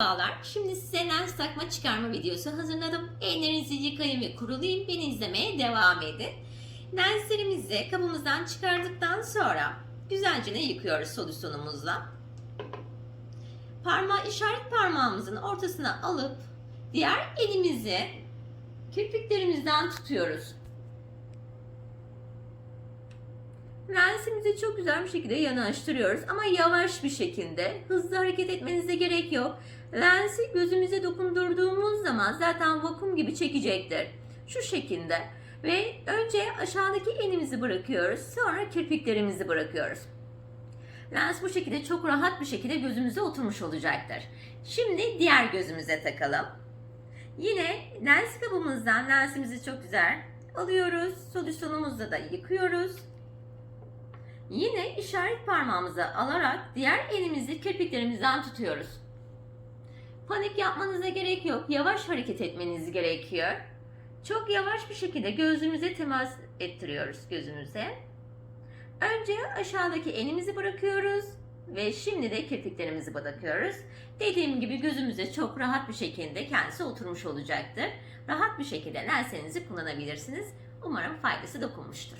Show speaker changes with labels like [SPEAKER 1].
[SPEAKER 1] Merhabalar. Şimdi size lens takma çıkarma videosu hazırladım. Ellerinizi yıkayın ve kurulayın. Beni izlemeye devam edin. Lenslerimizi kabımızdan çıkardıktan sonra güzelce ne yıkıyoruz solüsyonumuzla. Parmağı işaret parmağımızın ortasına alıp diğer elimizi kirpiklerimizden tutuyoruz. Lensimizi çok güzel bir şekilde yanaştırıyoruz ama yavaş bir şekilde. Hızlı hareket etmenize gerek yok. Lensi gözümüze dokundurduğumuz zaman zaten vakum gibi çekecektir. Şu şekilde. Ve önce aşağıdaki elimizi bırakıyoruz. Sonra kirpiklerimizi bırakıyoruz. Lens bu şekilde çok rahat bir şekilde gözümüze oturmuş olacaktır. Şimdi diğer gözümüze takalım. Yine lens kabımızdan lensimizi çok güzel alıyoruz. Solüsyonumuzla da yıkıyoruz. Yine işaret parmağımızı alarak diğer elimizi kirpiklerimizden tutuyoruz. Panik yapmanıza gerek yok. Yavaş hareket etmeniz gerekiyor. Çok yavaş bir şekilde gözümüze temas ettiriyoruz gözümüze. Önce aşağıdaki elimizi bırakıyoruz ve şimdi de kirpiklerimizi bırakıyoruz. Dediğim gibi gözümüze çok rahat bir şekilde kendisi oturmuş olacaktır. Rahat bir şekilde lenslerinizi kullanabilirsiniz. Umarım faydası dokunmuştur.